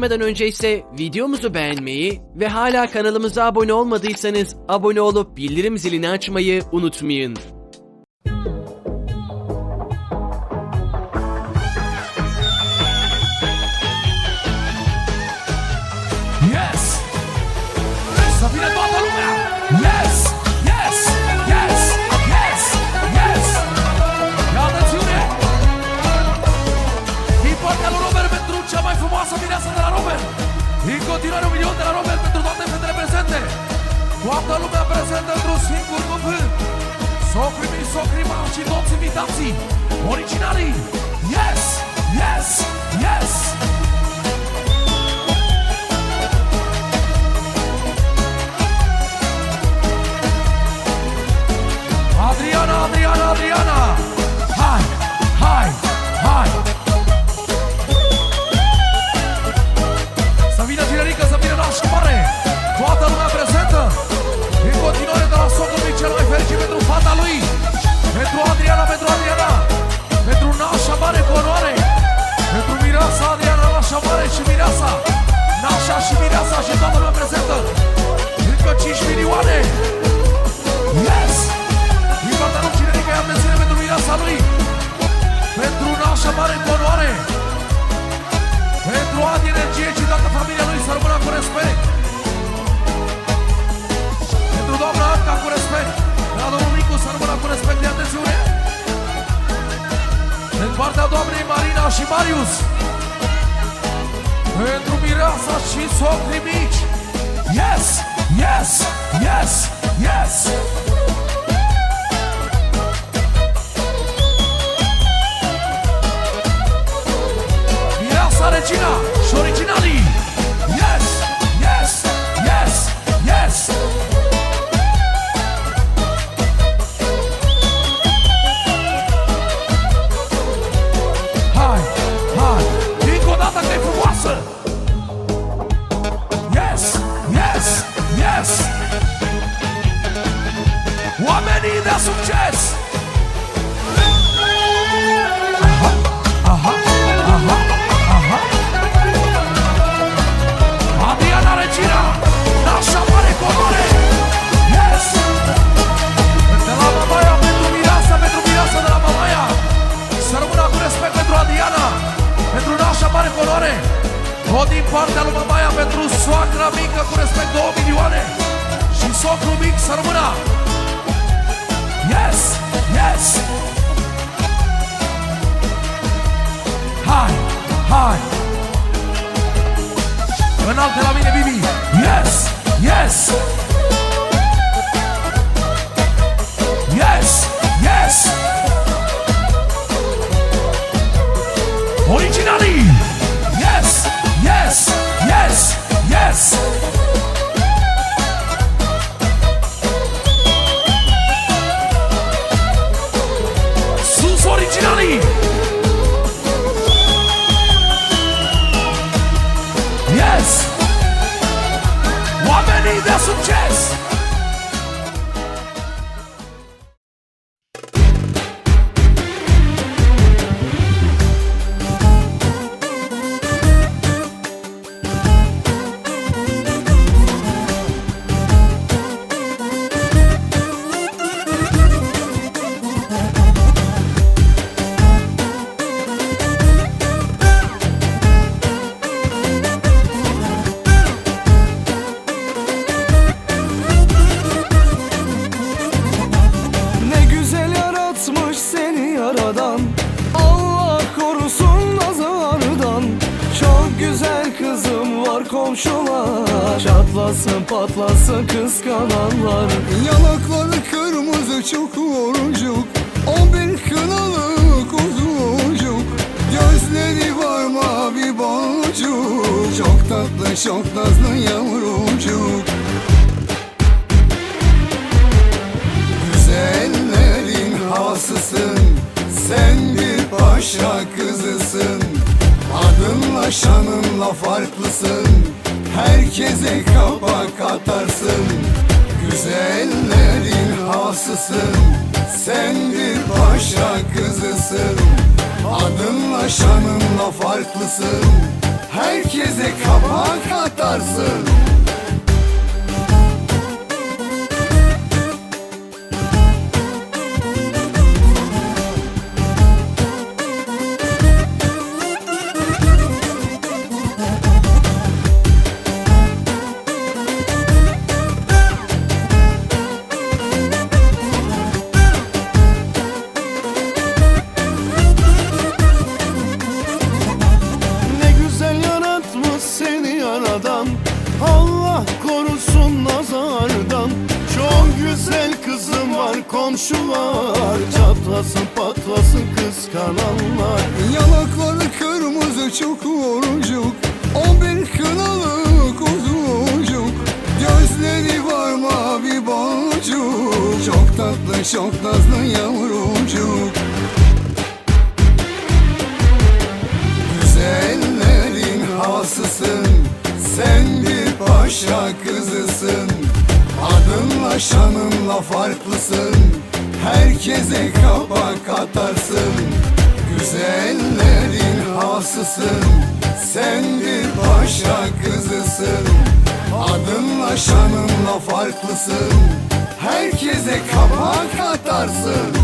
geçmeden önce ise videomuzu beğenmeyi ve hala kanalımıza abone olmadıysanız abone olup bildirim zilini açmayı unutmayın. Frumoasă mireasă de la Robert. În continuare un milion de la Robert pentru toate fetele prezente. Toată lumea prezentă într-un singur cuvânt. Socrii mei, socrii mari și toți invitații. Originalii. Pentru Adriana! Pentru nașa mare cu onoare! Pentru mireasa Adriana, nașa mare și mireasa! Nașa și mireasa și toată lumea prezentă! Încă 5 milioane! Yes! Din partea lui Cinerica, ia atenție pentru mireasa lui Pentru nașa mare cu onoare Pentru Adi Energie și toată familia lui să rămână cu respect Pentru doamna Anca cu respect La domnul Micu să rămână cu și Marius Pentru mireasa și socrii mici Yes! Yes! Yes! Yes! Mireasa Oamenii de succes! Aha, aha, aha, aha Adriana Regina Nașa mare colore Yes! De la Mamaia pentru Mireasa Pentru Mireasa de la Mamaia! Să rămână cu respect pentru Adriana Pentru Nașa mare colore Tot din partea lui Mamaia Pentru soacra mică cu respect 2 milioane! Și socru mic să rămână Yes, yes. High, high. la Telamine Bibi. Yes. some. Güzel kızım var komşular. Çatlasın patlasın kıskananlar. Yanakları kırmızı çukurcuk O bir kınalı kuzucuk Gözleri var mavi boncuk. Çok tatlı çok nazlı yavrucuk. Güzellerin hasısın Sen bir paşa kızısın Şanınla farklısın. Herkese kabak atarsın Güzellerin hasısın Sen bir paşa kızısın. Adınla şanınla farklısın. Herkese kapak atarsın kıskananlar. Yanakları kırmızı çukurcuk O bir kınalı kuzucuk Gözleri var mavi boncuk. Çok tatlı çok nazlı yavrucuk. Güzellerin hasısın Sen bir paşa kızısın. Adınla şanınla farklısın Herkese kapak atarsın Güzellerin hasısın. Sen bir paşa kızısın. Adınla şanınla farklısın. Herkese kapak atarsın